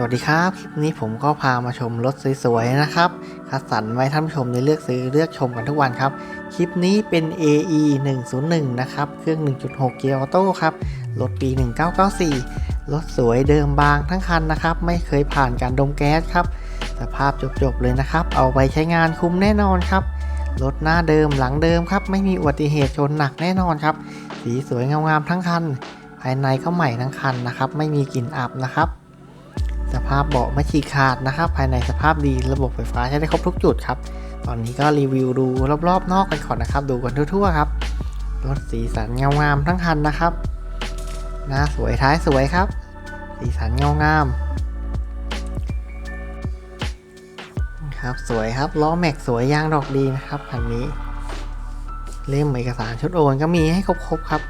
สวัสดีครับคลิปนี้ผมก็พามาชมรถสวยๆนะครับคัดสรรไว้ท่านผู้ชมได้เลือกซื้อเลือกชมกันทุกวันครับ คลิปนี้เป็น AE 101นะครับ เครื่อง 1.6 เกียร์ออโต้ครับ รถปี 1994 รถสวยเดิมบางทั้งคันนะครับ ไม่เคยผ่านการดมแก๊สครับ สภาพจบๆเลยนะครับ เอาไปใช้งานคุ้มแน่นอนครับ รถหน้าเดิมหลังเดิมครับ ไม่มีอุบัติเหตุชนหนักแน่นอนครับ สีสวยงามๆทั้งคัน ภายในก็ใหม่ทั้งคันนะครับ ไม่มีกลิ่นอับนะครับ ภาพเบาะไม่ฉีกขาดนะครับ ภายในสภาพดีระบบไฟฟ้าใช้ได้ครบทุกจุดครับ ตอนนี้ก็รีวิวดูรอบๆ นอกกันก่อนนะครับ ดูกันทั่วๆครับรถสีสันเงางามทั้งคันนะครับ หน้าสวยท้ายสวยครับ สีสันเงางามครับสวยครับล้อแม็กสวยยางดอกดีนะครับคันนี้ เล่มเอกสารชุดโอนก็มีให้ครบๆครับ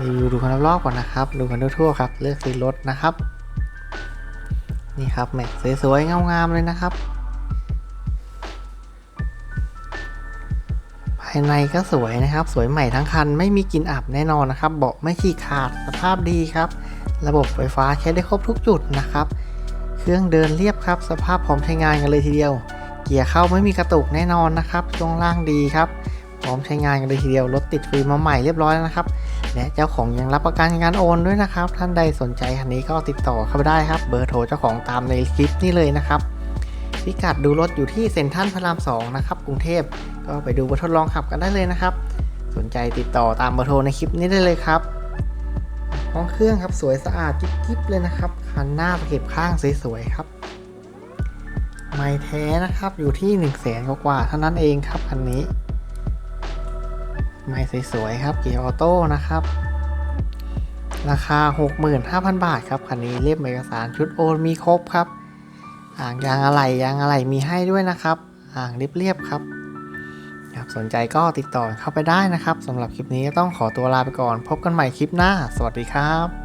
รีวิวดูกันรอบๆก่อนนะครับ ดูกันทั่วๆครับ เลือกซื้อรถนะครับ นี่ครับแม็กสวยๆงามๆเลยนะครับ ภายในก็สวยนะครับ สวยใหม่ทั้งคันไม่มีกลิ่นอับแน่นอนนะครับเบาะไม่ฉีกขาดสภาพดีครับ ระบบไฟฟ้าใช้ได้ครบทุกจุดนะครับ เครื่องเดินเรียบครับ สภาพพร้อมใช้งานกันเลยทีเดียว เกียร์เข้าไม่มีกระตุกแน่นอนนะครับช่วงล่างดีครับ ร้อมใช้งานกันเลยทีเดียวรถติดฟิล์มมาใหม่เรียบร้อยแล้วนะครับ และเจ้าของยังรับประกันการโอนด้วยนะครับ ท่านใดสนใจคันนี้ก็ติดต่อเข้าไปได้ครับ เบอร์โทรเจ้าของตามในคลิปนี่เลยนะครับพิกัดดูรถอยู่ที่เซ็นทรัลพระราม2นะครับกรุงเทพก็ไปดูรถทดลองขับกันได้เลยนะครับ สนใจติดต่อตามเบอร์โทรในคลิปนี้ได้เลยครับห้องเครื่องครับสวยสะอาดกิ๊บๆเลยนะครับคันหน้าเข็บข้างสวยๆครับไม่แท้นะครับอยู่ที่1นึ่งแสนกว่าๆเท่านั้นเองครับคันนี้ ไม่สวยๆครับเกียร์ออโต้นะครับ ราคา 65,000 บาทครับคันนี้เรียบเอกสารชุดโอนมีครบครับ อ่างยางอะไหล่ยางอะไหล่มีให้ด้วยนะครับ อ่างเรียบๆครับครับสนใจก็ติดต่อเข้าไปได้นะครับสำหรับคลิปนี้ต้องขอตัวลาไปก่อน พบกันใหม่คลิปหน้า สวัสดีครับ